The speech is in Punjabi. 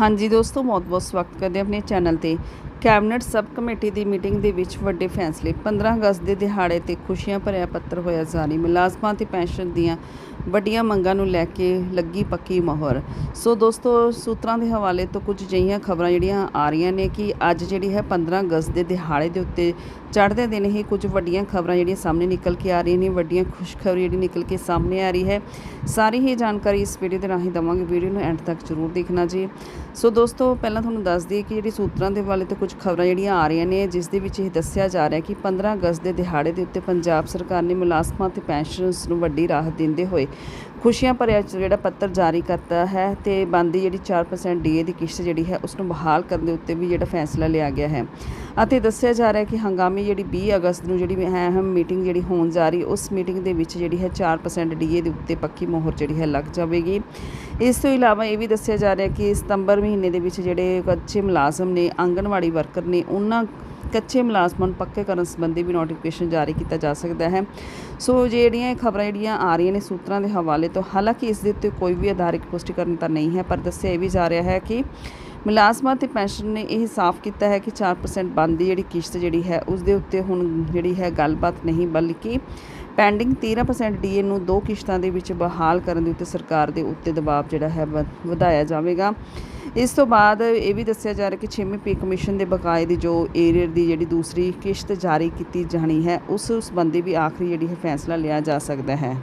ਹਾਂਜੀ ਦੋਸਤੋ ਬਹੁਤ-ਬਹੁਤ ਸਵਾਗਤ ਕਰਦੇ ਆਪਣੇ ਚੈਨਲ ਤੇ। ਕੈਬਨਿਟ ਸਬ ਕਮੇਟੀ ਦੀ ਮੀਟਿੰਗ ਦੇ ਵਿੱਚ ਵੱਡੇ ਫੈਸਲੇ। 15 ਅਗਸਤ ਦੇ ਦਿਹਾੜੇ ਤੇ ਖੁਸ਼ੀਆਂ ਭਰਿਆ ਪੱਤਰ ਹੋਇਆ ਜਾਰੀ। ਮੁਲਾਜ਼ਮਾਂ ਤੇ ਪੈਨਸ਼ਨ ਦੀਆਂ ਵੱਡੀਆਂ ਮੰਗਾਂ ਨੂੰ ਲੈ ਕੇ ਲੱਗੀ ਪੱਕੀ ਮੋਹਰ। ਸੋ ਦੋਸਤੋ, ਸੂਤਰਾਂ ਦੇ ਹਵਾਲੇ ਤੋਂ ਕੁਝ ਅਜਿਹੀਆਂ ਖਬਰਾਂ ਜਿਹੜੀਆਂ ਆ ਰਹੀਆਂ ਨੇ ਕਿ ਅੱਜ ਜਿਹੜੀ ਹੈ 15 ਅਗਸਤ ਦੇ ਦਿਹਾੜੇ ਦੇ ਉੱਤੇ ਚੜ੍ਹਦੇ ਦਿਨ ਹੀ ਕੁਝ ਵੱਡੀਆਂ ਖਬਰਾਂ ਜਿਹੜੀਆਂ ਸਾਹਮਣੇ ਨਿਕਲ ਕੇ ਆ ਰਹੀਆਂ ਨੇ, ਵੱਡੀਆਂ ਖੁਸ਼ਖਬਰੀ ਜਿਹੜੀ ਨਿਕਲ ਕੇ ਸਾਹਮਣੇ ਆ ਰਹੀ ਹੈ। ਸਾਰੀ ਹੀ ਜਾਣਕਾਰੀ ਇਸ ਵੀਡੀਓ ਦੇ ਰਾਹੀਂ ਦਵਾਂਗੇ। ਵੀਡੀਓ ਨੂੰ ਐਂਡ ਤੱਕ ਜ਼ਰੂਰ ਦੇਖਣਾ ਜੀ। ਸੋ ਦੋਸਤੋ, ਪਹਿਲਾਂ ਤੁਹਾਨੂੰ ਦੱਸ ਦਈਏ ਕਿ ਜਿਹੜੀ ਸੂਤਰਾਂ ਦੇ ਹਵਾਲੇ ਤੋਂ ਕੁਝ ਖਬਰਾਂ ਜਿਹੜੀਆਂ ਆ ਰਹੀਆਂ ਨੇ, ਜਿਸ ਦੇ ਵਿੱਚ ਇਹ ਦੱਸਿਆ ਜਾ ਰਿਹਾ ਕਿ 15 ਅਗਸਤ ਦੇ ਦਿਹਾੜੇ ਦੇ ਉੱਤੇ ਪੰਜਾਬ ਸਰਕਾਰ ਨੇ ਮੁਲਾਜ਼ਮਾਂ ਤੇ ਪੈਨਸ਼ਨਰਸ ਨੂੰ ਵੱਡੀ ਰਾਹਤ ਦਿੰਦੇ ਹੋਏ ਖੁਸ਼ੀਆਂ ਭਰਿਆ ਜਿਹੜਾ ਪੱਤਰ ਜਾਰੀ ਕਰਤਾ ਹੈ ਤੇ ਬੰਦੀ ਜਿਹੜੀ 4% ਡੀਏ ਦੀ ਕਿਸ਼ਤ ਜਿਹੜੀ ਹੈ ਉਸ ਨੂੰ ਬਹਾਲ ਕਰਨ ਦੇ ਉੱਤੇ ਵੀ ਜਿਹੜਾ ਫੈਸਲਾ ਲਿਆ ਗਿਆ ਹੈ। ਅਤੇ ਦੱਸਿਆ ਜਾ ਰਿਹਾ ਹੈ ਕਿ ਹੰਗਾਮੀ ਜਿਹੜੀ 20 ਅਗਸਤ ਨੂੰ ਜਿਹੜੀ ਅਹਿਮ ਮੀਟਿੰਗ ਜਿਹੜੀ ਹੋਣ ਜਾ ਰਹੀ, ਉਸ ਮੀਟਿੰਗ ਦੇ ਵਿੱਚ ਜਿਹੜੀ ਹੈ 4% ਡੀਏ ਦੇ ਉੱਤੇ ਪੱਕੀ ਮੋਹਰ ਜਿਹੜੀ ਹੈ ਲੱਗ ਜਾਵੇਗੀ। ਇਸ ਤੋਂ ਇਲਾਵਾ ਇਹ ਵੀ ਦੱਸਿਆ ਜਾ ਰਿਹਾ ਕਿ ਸਤੰਬਰ ਮਹੀਨੇ ਦੇ ਵਿੱਚ ਜਿਹੜੇ ਕੱਚੇ ਮੁਲਾਜ਼ਮ ਨੇ, ਆਂਗਣਵਾੜੀ ਵਰਕਰ ਨੇ, ਉਹਨਾਂ ਕੱਚੇ ਮੁਲਾਜ਼ਮਾਂ ਨੂੰ ਪੱਕੇ ਕਰਨ ਸੰਬੰਧੀ ਵੀ ਨੋਟੀਫਿਕੇਸ਼ਨ ਜਾਰੀ ਕੀਤਾ ਜਾ ਸਕਦਾ ਹੈ। ਸੋ ਜਿਹੜੀਆਂ ਇਹ ਖਬਰਾਂ ਜਿਹੜੀਆਂ ਆ ਰਹੀਆਂ ਨੇ ਸੂਤਰਾਂ ਦੇ ਹਵਾਲੇ ਤੋਂ, ਹਾਲਾਂਕਿ ਇਸ ਦੇ ਉੱਤੇ ਕੋਈ ਵੀ ਆਧਾਰਿਕ ਪੁਸ਼ਟੀਕਰਨ ਤਾਂ ਨਹੀਂ ਹੈ, ਪਰ ਦੱਸਿਆ ਇਹ ਵੀ ਜਾ ਰਿਹਾ ਹੈ ਕਿ ਮੁਲਾਜ਼ਮਾਂ ਤੇ ਪੈਨਸ਼ਨ ਨੇ ਇਹ ਸਾਫ਼ ਕੀਤਾ ਹੈ ਕਿ 4% ਬੰਦੀ ਜਿਹੜੀ ਕਿਸ਼ਤ ਜਿਹੜੀ ਹੈ, ਉਸ ਦੇ ਉੱਤੇ ਹੁਣ ਜਿਹੜੀ ਹੈ ਗੱਲਬਾਤ ਨਹੀਂ, ਬਲਕਿ ਪੈਂਡਿੰਗ 13% ਡੀਏ ਨੂੰ ਦੋ ਕਿਸ਼ਤਾਂ ਦੇ ਵਿੱਚ ਬਹਾਲ ਕਰਨ ਦੇ ਉੱਤੇ ਸਰਕਾਰ ਦੇ ਉੱਤੇ ਦਬਾਅ ਜਿਹੜਾ ਹੈ ਵ- ਵਧਾਇਆ ਜਾਵੇਗਾ। ਇਸ ਤੋਂ ਬਾਅਦ ਇਹ ਵੀ ਦੱਸਿਆ ਜਾ ਰਿਹਾ ਕਿ 6ਵੀਂ ਪੇ ਕਮਿਸ਼ਨ ਦੇ ਬਕਾਏ ਦੀ ਜੋ ਏਰੀਅਰ ਦੀ ਜਿਹੜੀ ਦੂਸਰੀ ਕਿਸ਼ਤ ਜਾਰੀ ਕੀਤੀ ਜਾਣੀ ਹੈ, ਉਸ ਸੰਬੰਧੀ ਵੀ ਆਖਰੀ ਜਿਹੜੀ ਹੈ ਫੈਸਲਾ ਲਿਆ ਜਾ ਸਕਦਾ ਹੈ।